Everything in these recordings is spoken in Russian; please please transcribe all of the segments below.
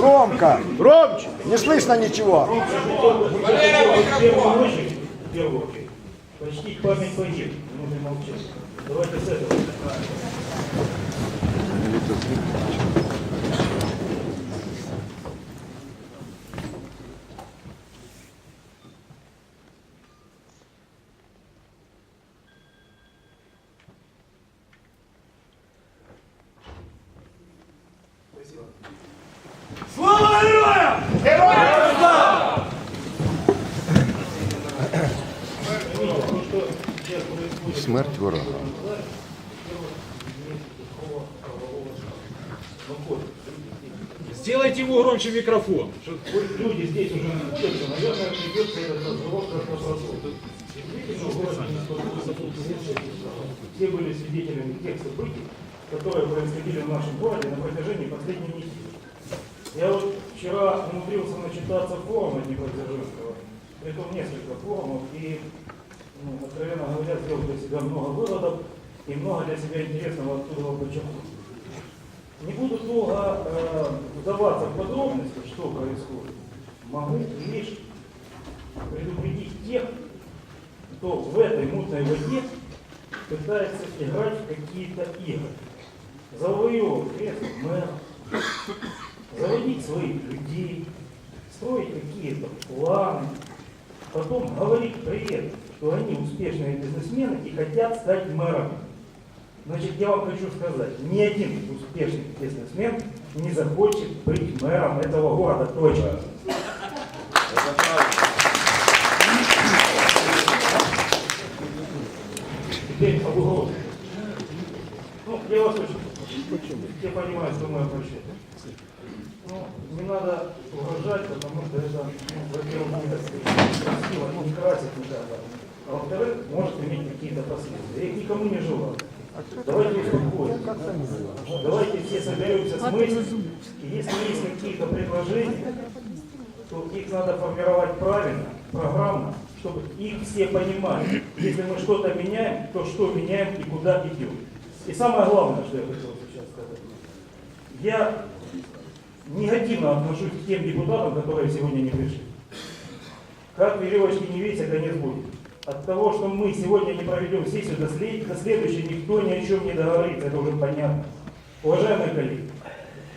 Громко. Громче! Не слышно ничего. Почтить память погиб, нужно молчать. Давайте с этого. Смерть ворога. Сделайте ему громче микрофон. Люди здесь уже находятся, наверное, придется этот разговор как разработать. Действительно, город Минск все были свидетелями тех событий, которые происходили в нашем городе на протяжении последней недели. Я вот вчера умудрился начитаться форума Днепродзержинского, притом несколько форумов, и, ну, откровенно говоря, сделал для себя много выводов и много для себя интересного оттуда почерпнул. Не буду долго э, вдаваться в подробности, что происходит. Могу лишь предупредить тех, кто в этой мутной воде пытается играть в какие-то игры. Завоевывать кресло мэра, заводить своих людей, строить какие-то планы, потом говорить при этом, что они успешные бизнесмены и хотят стать мэрами. Значит, я вам хочу сказать, ни один успешный бизнесмен не захочет быть мэром этого города, точно. Теперь об угрозе. Ну, я вас очень, я понимаю, что мы обращаем. Ну, не надо угрожать, потому что это, ну, во-первых, не красиво, не красит никогда. А во-вторых, может иметь какие-то последствия. Их никому не желаю. Давайте успокоимся. Давайте все соберемся с мыслью. И если есть какие-то предложения, то их надо формировать правильно, программно, чтобы их все понимали. Если мы что-то меняем, то что меняем и куда идем. И самое главное, что я хотел сейчас сказать. Я негативно отношусь к тем депутатам, которые сегодня не пришли. Как веревочки не весят, конец будет. От того, что мы сегодня не проведем сессию, до, след- до следующей никто ни о чем не договорится, это уже понятно. Уважаемые коллеги,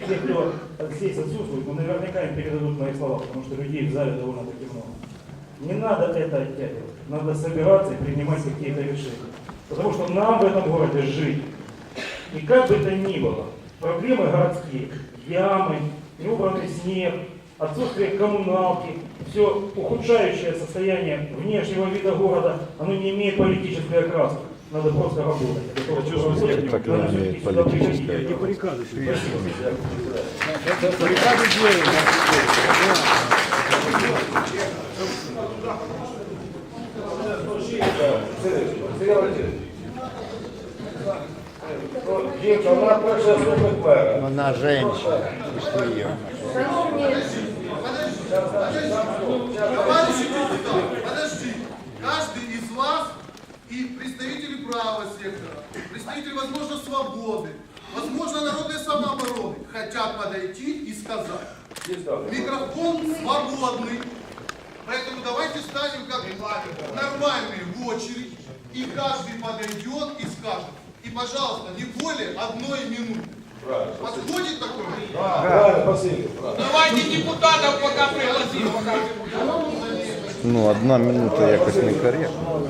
те, кто здесь отсутствует, ну, наверняка им передадут мои слова, потому что людей в зале довольно-таки много. Не надо это оттягивать. Надо собираться и принимать какие-то решения. Потому что нам в этом городе жить. И как бы то ни было, проблемы городские, ямы, неубранный снег, отсутствие коммуналки, все ухудшающее состояние внешнего вида города, оно не имеет политической окраски. Надо просто работать. Это то, что происходит. Так не имеет политической. Эти баррикады. Баррикады делаем. Она женщина. Пішли її. Товарищи депутаты, подожди. Каждый из вас и представители правого сектора, представители, возможно, свободы, возможно, народной самообороны хотят подойти и сказать. Микрофон свободный. Поэтому давайте станем как нормальные в и каждый подойдет и скажет. И, пожалуйста, не более одной минуты. Подходит такой? Правильно, спасибо. Давайте депутатов пока пригласим. Пока. Ну, одна минута якось некоректно.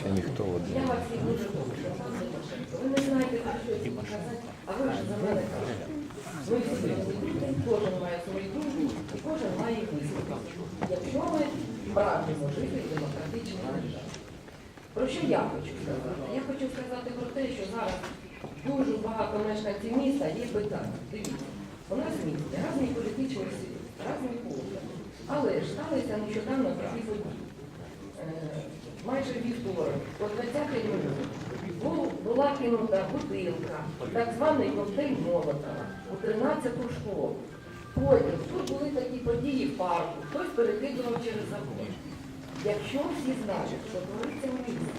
Ще ніхто в одному. Я вас всіх дуже прошу. Ви не знаєте, про що я сказати, а ви вже за мене кажете. Ви всі люди, кожен має свою думку і кожен має висловити. Якщо ми прагнемо жити в демократичній державі. Про що я хочу сказати? Я хочу сказати про те, що зараз дуже багато мешканців міста є питання. Дивіться, у нас в місті різні політичні сили, різні погляди. Але ж сталися нещодавно такі події. Е, майже вівторок, о 20 минуті, була кинута бутилка, так званий коктейль Молотова у 13-ту школу. Потім тут були такі події в парку, хтось перекидував через забор. Якщо всі знають, що твориться в місті,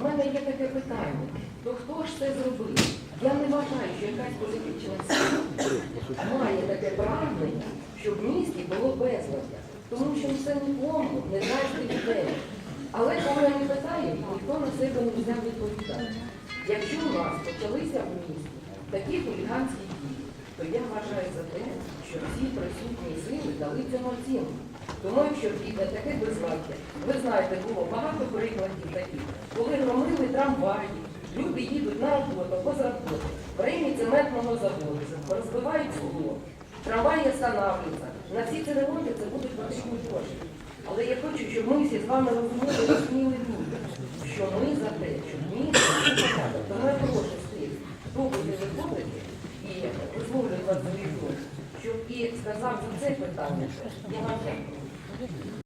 у мене є таке питання, то хто ж це зробив? Я не вважаю, що якась політична сила має таке прагнення, щоб в місті було безладя. Тому що все нікому не дасть людей. Але коли вони питають, ніхто на себе не взяв відповідати. Якщо у нас почалися в місті такі хуліганські дії, то я вважаю за те, що всі присутні сили дали цьому оцінку. Тому якщо піде таке безладдя, ви знаєте, було багато прикладів таких, коли громили трамваї, люди їдуть на роботу, без роботи, в районі цементного заводу, розбивають скло, трамваї останавливаються. На всі ці ремонти це будуть потрібні гроші. Але я хочу, щоб ми всі з вами розуміли, розуміли люди, що ми за те, щоб місто сказав за це питання. Я вам.